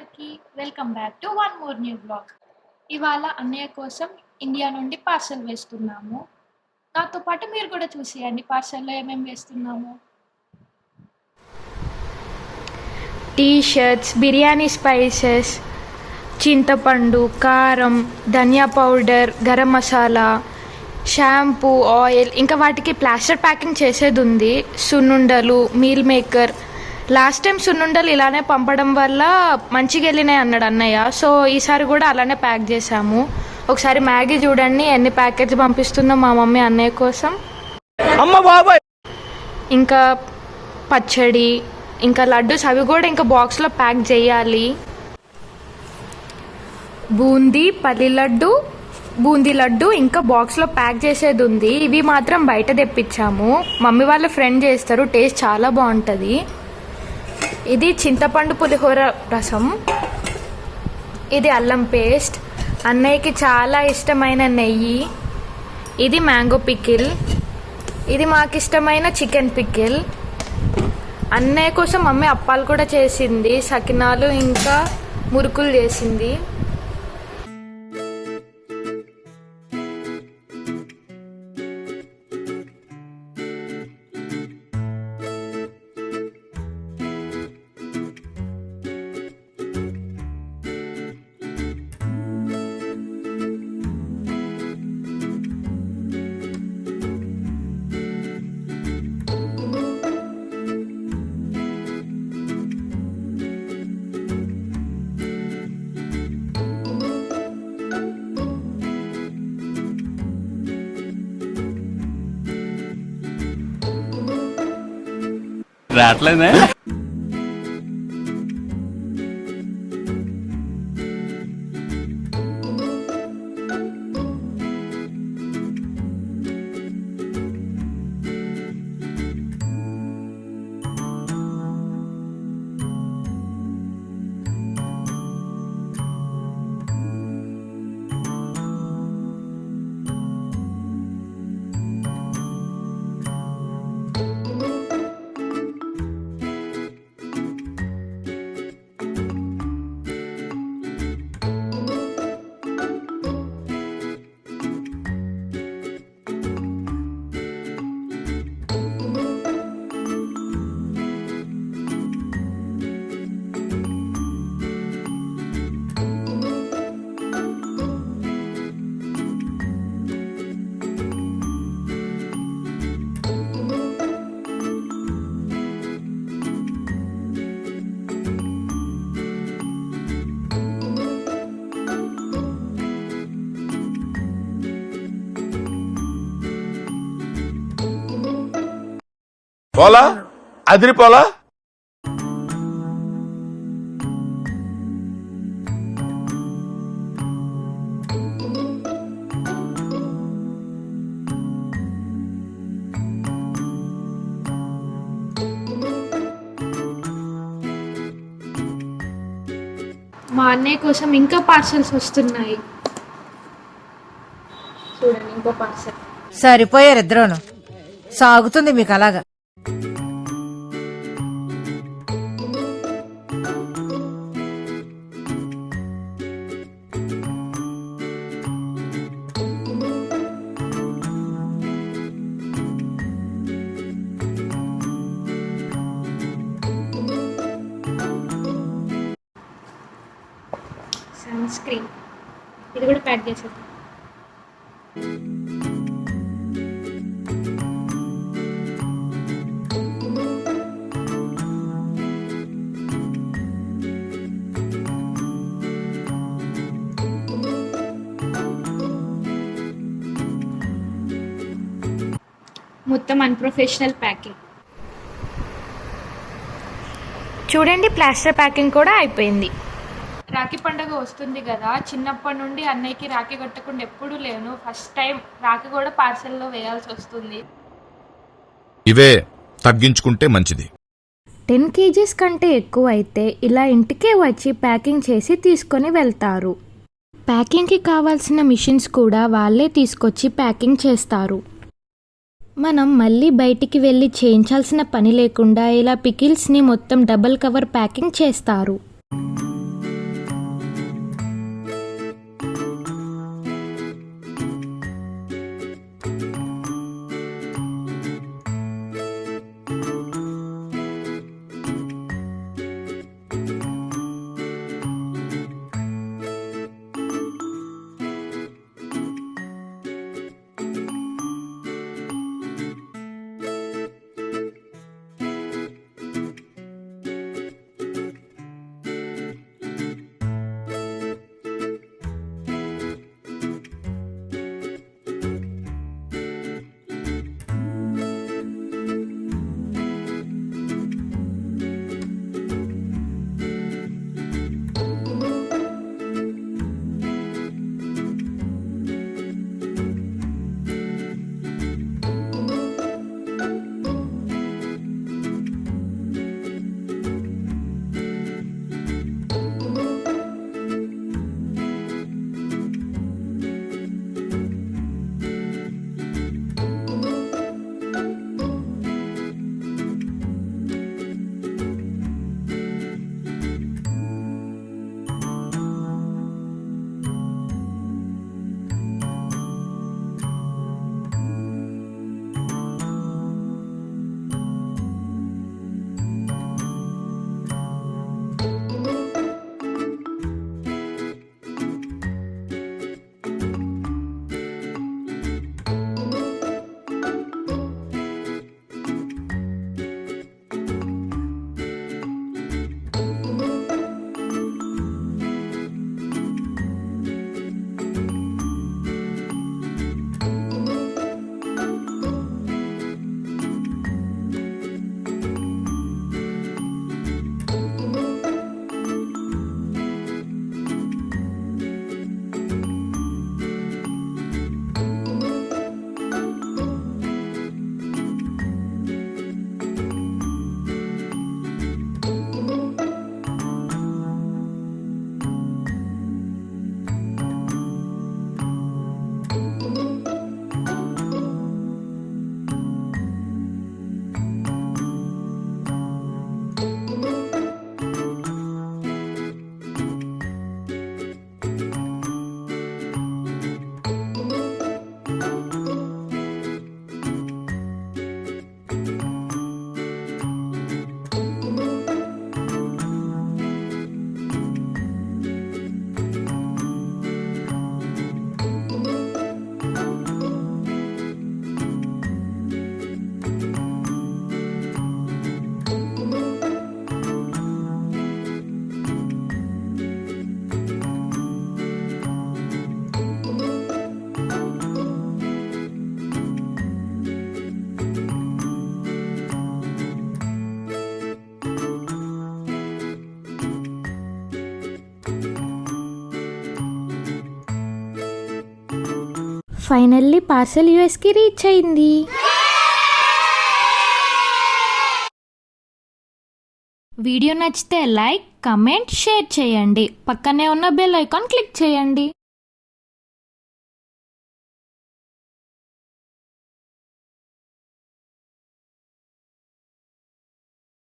Welcome back to one more new blog. ఇవాళ అన్నయ్య కోసం ఇండియా నుండి పార్సల్ వేస్తున్నాము. నాతో పాటు మీరు కూడా చూసేయండి పార్సల్లో ఏమేమి వేస్తున్నాము. టీ షర్ట్స్ బిర్యానీ స్పైసెస్ చింతపండు కారం ధనియా powder garam masala shampoo oil ఇంకా వాటికి ప్లాస్టర్ ప్యాకింగ్ చేసేది ఉంది సున్నుండలు మీల్ మేకర్ లాస్ట్ టైం సున్నుండలు ఇలానే పంపడం వల్ల మంచిగా వెళ్ళినాయి అన్నాడు అన్నయ్య. సో ఈసారి కూడా అలానే ప్యాక్ చేసాము ఒకసారి మ్యాగీ చూడండి ఎన్ని ప్యాకెట్స్ పంపిస్తుందో మా మమ్మీ అన్నయ్య కోసం. అమ్మ బాబాయ్! ఇంకా పచ్చడి ఇంకా లడ్డూస్ అవి కూడా ఇంకా బాక్స్లో ప్యాక్ చేయాలి. బూందీ పల్లి లడ్డు బూందీ లడ్డు ఇంకా బాక్స్లో ప్యాక్ చేసేది ఉంది. ఇవి మాత్రం బయట తెప్పించాము. మమ్మీ వాళ్ళ ఫ్రెండ్ చేస్తారు టేస్ట్ చాలా బాగుంటుంది. ఇది చింతపండు పులిహోర రసం. ఇది అల్లం పేస్ట్. అన్నయ్యకి చాలా ఇష్టమైన నెయ్యి. ఇది మ్యాంగో పికిల్. ఇది మాకు ఇష్టమైన చికెన్ పికిల్. అన్నయ్య కోసం మమ్మీ అప్పాలు కూడా చేసింది. సకినాలు ఇంకా మురుకులు చేసింది. రావట్లేదే పోలా? అదిరిపోలా? మా అన్నయ్య కోసం ఇంకా పార్సల్స్ వస్తున్నాయి. చూడండి ఇంకో పార్సల్. సరిపోయారు ఇద్దరును. సాగుతుంది మీకు అలాగా. Sunscreen. ఇది కూడా ప్యాక్ చేసేద్దాం. మొత్తం అన్ప్రొఫెషనల్ ప్యాకింగ్ చూడండి ప్లాస్టర్ ప్యాకింగ్ కూడా అయిపోయింది. రాఖీ పండుగ వస్తుంది కదా చిన్నప్పటి నుండి అన్నయ్యకి రాఖీ కట్టకుండా ఎప్పుడూ లేను. ఫస్ట్ టైం రాఖీ కూడా పార్సల్లో వేయాల్సి వస్తుంది. ఇవే తగ్గించుకుంటే మంచిది. టెన్ కేజీస్ కంటే ఎక్కువ అయితే ఇలా ఇంటికే వచ్చి ప్యాకింగ్ చేసి తీసుకొని వెళ్తారు. ప్యాకింగ్కి కావాల్సిన మిషన్స్ కూడా వాళ్ళే తీసుకొచ్చి ప్యాకింగ్ చేస్తారు. మనం మళ్ళీ బయటికి వెళ్ళి చేయించాల్సిన పని లేకుండా ఇలా పికిల్స్ని మొత్తం డబల్ కవర్ ప్యాకింగ్ చేస్తారు. ఫైనల్లీ పార్సల్ యూఎస్కి రీచ్ అయింది. వీడియో నచ్చితే లైక్ కమెంట్ షేర్ చేయండి. పక్కనే ఉన్న బెల్ ఐకాన్ క్లిక్ చేయండి.